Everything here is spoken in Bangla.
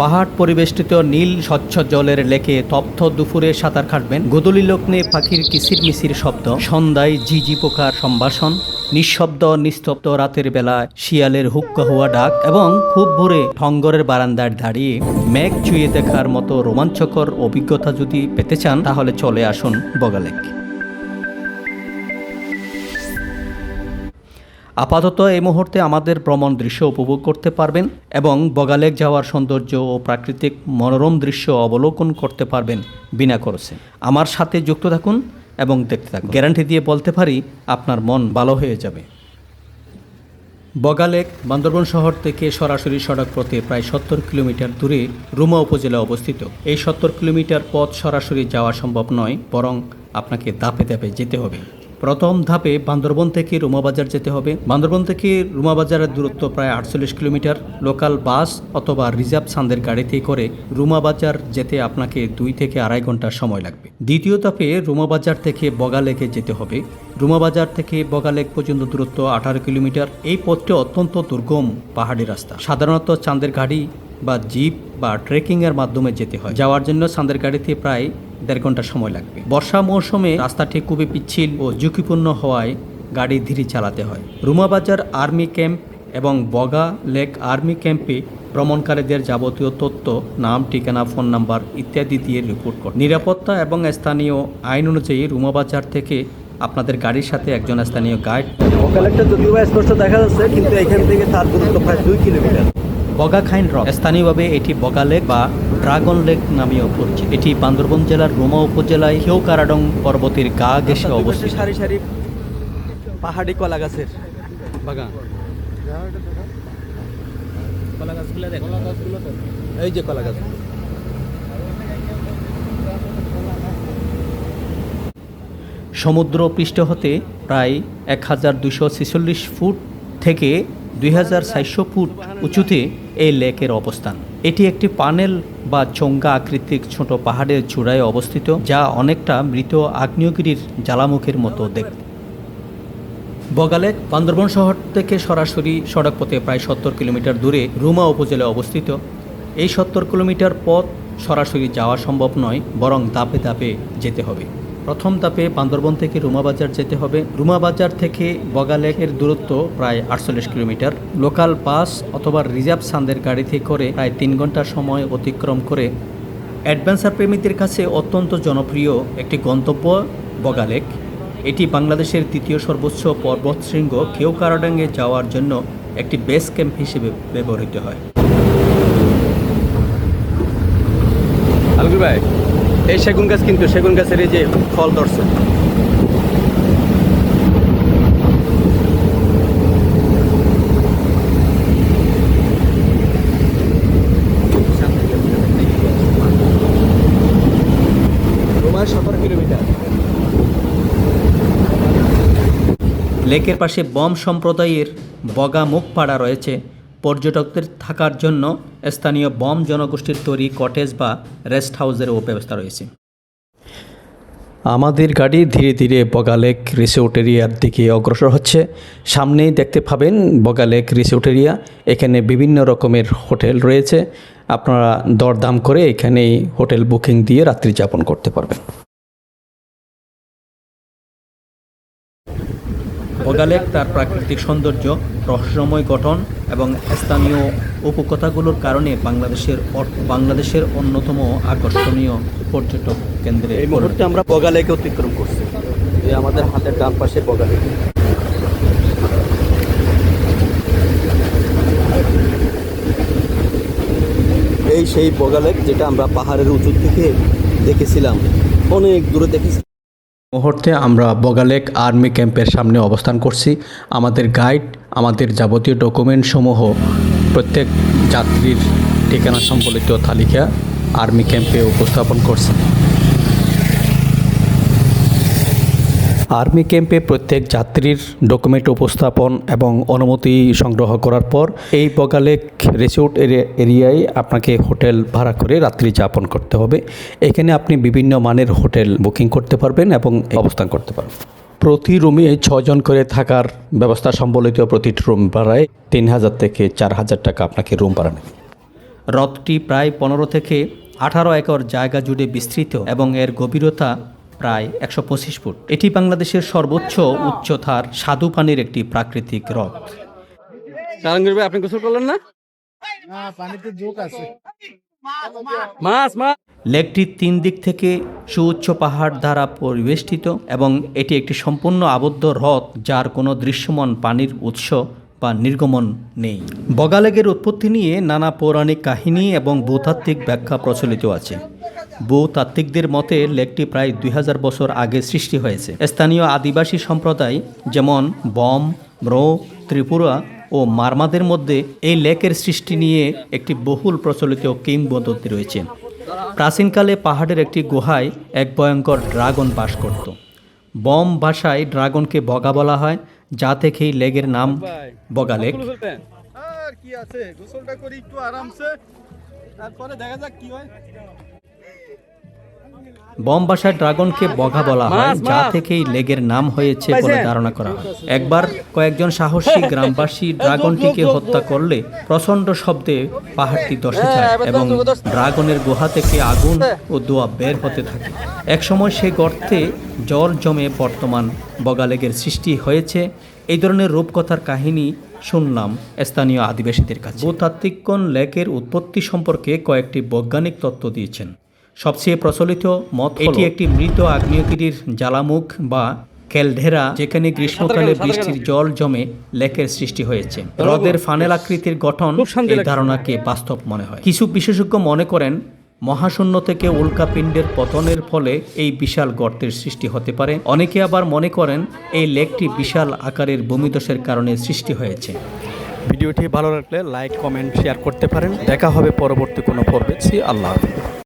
পাহাড় পরিবেষ্টিত নীল স্বচ্ছ জলের লেকে তপ্ত দুপুরে সাঁতার কাটবেন গোদলি লগ্নে পাখির কিসির মিসির শব্দ। সন্ধ্যায় ঝিঝি পোকার সম্ভাষণ, নিঃশব্দ নিস্তব্ধ রাতের বেলায় শিয়ালের হুক্কা হওয়া ডাক এবং খুব ভোরে ঠঙ্গরের বারান্দায় দাঁড়িয়ে মেঘ চুয়ে দেখার মতো রোমাঞ্চকর অভিজ্ঞতা যদি পেতে চান তাহলে চলে আসুন বগালেক। আপাতত এই মুহূর্তে আমাদের ভ্রমণ দৃশ্য উপভোগ করতে পারবেন এবং বগালেক যাওয়ার সৌন্দর্য ও প্রাকৃতিক মনোরম দৃশ্য অবলোকন করতে পারবেন বিনা খরচে। আমার সাথে যুক্ত থাকুন এবং দেখতে থাকুন। গ্যারান্টি দিয়ে বলতে পারি, আপনার মন ভালো হয়ে যাবে। বগালেক, বান্দরবন শহর থেকে সরাসরি সড়ক পথে প্রায় সত্তর কিলোমিটার দূরে রুমা উপজেলা অবস্থিত। এই সত্তর কিলোমিটার পথ সরাসরি যাওয়া সম্ভব নয়, বরং আপনাকে ধাপে ধাপে যেতে হবে। প্রথম ধাপে বান্দরবন থেকে রুমাবাজার যেতে হবে। বান্দরবন থেকে রুমাবাজারের দূরত্ব প্রায় আটচল্লিশ কিলোমিটার। লোকাল বাস অথবা রিজার্ভ সান্দের গাড়িতে করে রুমাবাজার যেতে আপনাকে দুই থেকে আড়াই ঘণ্টা সময় লাগবে। দ্বিতীয় ধাপে রুমাবাজার থেকে বগালেকে যেতে হবে। রুমাবাজার থেকে বগালেক পর্যন্ত দূরত্ব আঠারো কিলোমিটার। এই পথটি অত্যন্ত দুর্গম পাহাড়ি রাস্তা। সাধারণত চাঁদের গাড়ি বা জিপ বা ট্রেকিংয়ের মাধ্যমে যেতে হয়। যাওয়ার জন্য চাঁদের গাড়িতে প্রায় দেড় ঘণ্টা সময় লাগবে। বর্ষা মৌসুমে রাস্তাটি খুবই পিচ্ছিল ও ঝুঁকিপূর্ণ হওয়ায় গাড়ি ধীরে চালাতে হয়। রুমাবাজার আর্মি ক্যাম্প এবং বগা লেক আর্মি ক্যাম্পে ভ্রমণকারীদের যাবতীয় তথ্য নাম ঠিকানা ফোন নাম্বার ইত্যাদি দিয়ে রিপোর্ট করে। নিরাপত্তা এবং স্থানীয় আইন অনুযায়ী রুমাবাজার থেকে আপনাদের গাড়ির সাথে একজন স্থানীয় গাইড। ভোকালেকটা যদিও বা স্পষ্ট দেখা যাচ্ছে কিন্তু এখান থেকে তার দূরত্ব প্রায় দুই কিলোমিটার। বগাখাইন স্থানীয়ভাবে এটি বগা লেক বা ড্রাগন লেক নামেও পরিচিত। এটি বান্দরবন জেলার রোমা উপজেলায় কেউকারাডং পর্বতের গা ঘেঁষে অবস্থিত। সারি সারি পাহাড়ি কলা গাছের বাগান। কলা গাছগুলো দেখ। এই যে কলা গাছ। সমুদ্র পৃষ্ঠ হতে প্রায় এক হাজার দুশো ছেচল্লিশ ফুট থেকে দুই হাজার চারশো ফুট উঁচুতে এই লেকের অবস্থান। এটি একটি পানেল বা চঙ্গা আকৃতির ছোট পাহাড়ের চূড়ায় অবস্থিত, যা অনেকটা মৃত আগ্নেয়গিরির জ্বালামুখীর মতো দেখতে। বগালেক, বান্দরবন শহর থেকে সরাসরি সড়ক পথে প্রায় সত্তর কিলোমিটার দূরে রুমা উপজেলায় অবস্থিত। এই সত্তর কিলোমিটার পথ সরাসরি যাওয়া সম্ভব নয়, বরং ধাপে ধাপে যেতে হবে। প্রথম ধাপে বান্দরবন থেকে রুমাবাজার যেতে হবে। রুমাবাজার থেকে বগালেকের দূরত্ব প্রায় আটচল্লিশ কিলোমিটার। লোকাল বাস অথবা রিজার্ভ সান্দের গাড়িতে করে প্রায় তিন ঘণ্টা সময় অতিক্রম করে। অ্যাডভেঞ্চার প্রেমীদের কাছে অত্যন্ত জনপ্রিয় একটি গন্তব্য বগালেক। এটি বাংলাদেশের তৃতীয় সর্বোচ্চ পর্বতশৃঙ্গ কেওকারাডাঙ্গে যাওয়ার জন্য একটি বেস ক্যাম্প হিসেবে ব্যবহৃত হয়। ভাই এই সেগুন গাছ কিন্তু সেগুন গাছের এই যে ফল ধরছে। সতেরো কিলোমিটার। লেকের পাশে বম সম্প্রদায়ের বগা মুখপাড়া রয়েছে। পর্যটকদের থাকার জন্য স্থানীয় বম জনগোষ্ঠীর তৈরি কটেজ বা রেস্ট হাউসেরও ব্যবস্থা রয়েছে। আমাদের গাড়ি ধীরে ধীরে বগালেক রিসোর্ট এরিয়ার দিকে অগ্রসর হচ্ছে। সামনেই দেখতে পাবেন বগালেক রিসোর্ট এরিয়া। এখানে বিভিন্ন রকমের হোটেল রয়েছে। আপনারা দরদাম করে এখানেই হোটেল বুকিং দিয়ে রাত্রি যাপন করতে পারবেন। বগালেক তার প্রাকৃতিক সৌন্দর্য রহস্যময় গঠন এবং স্থানীয় উপকথাগুলোর কারণে বাংলাদেশের বাংলাদেশের অন্যতম আকর্ষণীয় পর্যটক কেন্দ্রে এই মুহূর্তে আমরা বগালেকে অতিক্রম করছি। এই আমাদের হাতের ডান পাশে বগালেক এই সেই বগালেক যেটা আমরা পাহাড়ের উঁচু থেকে দেখেছিলাম অনেক দূরে দেখেছি। মুহূর্তে আমরা বগালেক আর্মি ক্যাম্পের সামনে অবস্থান করছি। আমাদের গাইড, আমাদের যাবতীয় ডকুমেন্ট সমূহ প্রত্যেক যাত্রীর ঠিকানা সম্বলিত তালিকা আর্মি ক্যাম্পে উপস্থাপন করছে আর্মি ক্যাম্পে প্রত্যেক যাত্রীর ডকুমেন্ট উপস্থাপন এবং অনুমতি সংগ্রহ করার পর এই বগালেক রিসোর্ট এরিয়া- এরিয়ায় আপনাকে হোটেল ভাড়া করে রাত্রি যাপন করতে হবে। এখানে আপনি বিভিন্ন মানের হোটেল বুকিং করতে পারবেন এবং অবস্থান করতে পারবেন। প্রতি রুমে ছজন করে থাকার ব্যবস্থা সম্বলিত প্রতিটি রুম ভাড়ায় তিন হাজার থেকে চার হাজার টাকা আপনাকে রুম ভাড়া নেবে। হ্রদটি প্রায় পনেরো থেকে আঠারো একর জায়গা জুড়ে বিস্তৃত এবং এর গভীরতা প্রায় একশো পঁচিশ ফুট। এটি বাংলাদেশের সর্বোচ্চ উচ্চতার স্বাদু পানির একটি প্রাকৃতিক হ্রদ। ভাই আপনি গোসল করলেন না? না পানিতে যোগ আছে। মাছ মাছ। লেকটি তিন দিক থেকে সুউচ্চ পাহাড় দ্বারা পরিবেষ্টিত এবং এটি একটি সম্পূর্ণ আবদ্ধ হ্রদ যার কোনো দৃশ্যমান পানির উৎস বা নির্গমন নেই। বগালেগের উৎপত্তি নিয়ে নানা পৌরাণিক কাহিনী এবং ভূতাত্ত্বিক ব্যাখ্যা প্রচলিত আছে। ভূতাত্ত্বিকদের মতে, লেকটি প্রায় দুই হাজার বছর আগে সৃষ্টি হয়েছে। স্থানীয় আদিবাসী সম্প্রদায়, যেমন বম, ম্রো, ত্রিপুরা ও মারমাদের মধ্যে এই লেকের সৃষ্টি নিয়ে একটি বহুল প্রচলিত কিংবদন্তি রয়েছে। প্রাচীনকালে পাহাড়ের একটি গুহায় এক ভয়ঙ্কর ড্রাগন বাস করত। বম ভাষায় ড্রাগনকে বগা বলা হয়, যা থেকেই লেগের নাম বগা লেক। কি আছে? গোসলটা করি একটু আরামসে, তারপরে দেখা যাক কি হয়। বম ভাষায় ড্রাগনকে বগা বলা হয় যা থেকেই লেগের নাম হয়েছে বলে ধারণা করা হয়। একবার কয়েকজন সাহসী গ্রামবাসী ড্রাগনটিকে হত্যা করলে প্রচণ্ড শব্দে পাহাড়টি ধসে যায় এবং ড্রাগনের গুহা থেকে আগুন ও দোয়া বের হতে থাকে। একসময় সেই গর্তে জল জমে বর্তমান বগালেগের সৃষ্টি হয়েছে। এই ধরনের রূপকথার কাহিনী শুনলাম স্থানীয় আদিবাসীদের কাছে। ভূতাত্ত্বিকগণ লেকের উৎপত্তি সম্পর্কে কয়েকটি বৈজ্ঞানিক তত্ত্ব দিয়েছেন। সবচেয়ে প্রচলিত মত এটি একটি মৃত আগ্নেয়গিরির জ্বালামুখ বা ক্যালঢেরা যেখানে গ্রীষ্মকালে বৃষ্টির জল জমে লেকের সৃষ্টি হয়েছে। হ্রদের ফানেল আকৃতির গঠন এই ধারণাকে বাস্তব মনে হয়। কিছু বিশেষজ্ঞ মনে করেন মহাশূন্য থেকে উল্কাপিণ্ডের পতনের ফলে এই বিশাল গর্তের সৃষ্টি হতে পারে। অনেকে আবার মনে করেন এই লেকটি বিশাল আকারের ভূমিধসের কারণে সৃষ্টি হয়েছে। ভিডিওটি ভালো লাগলে লাইক কমেন্ট শেয়ার করতে পারেন। দেখা হবে পরবর্তী কোনো পর্বে। সি আল্লাহ হাফিজ।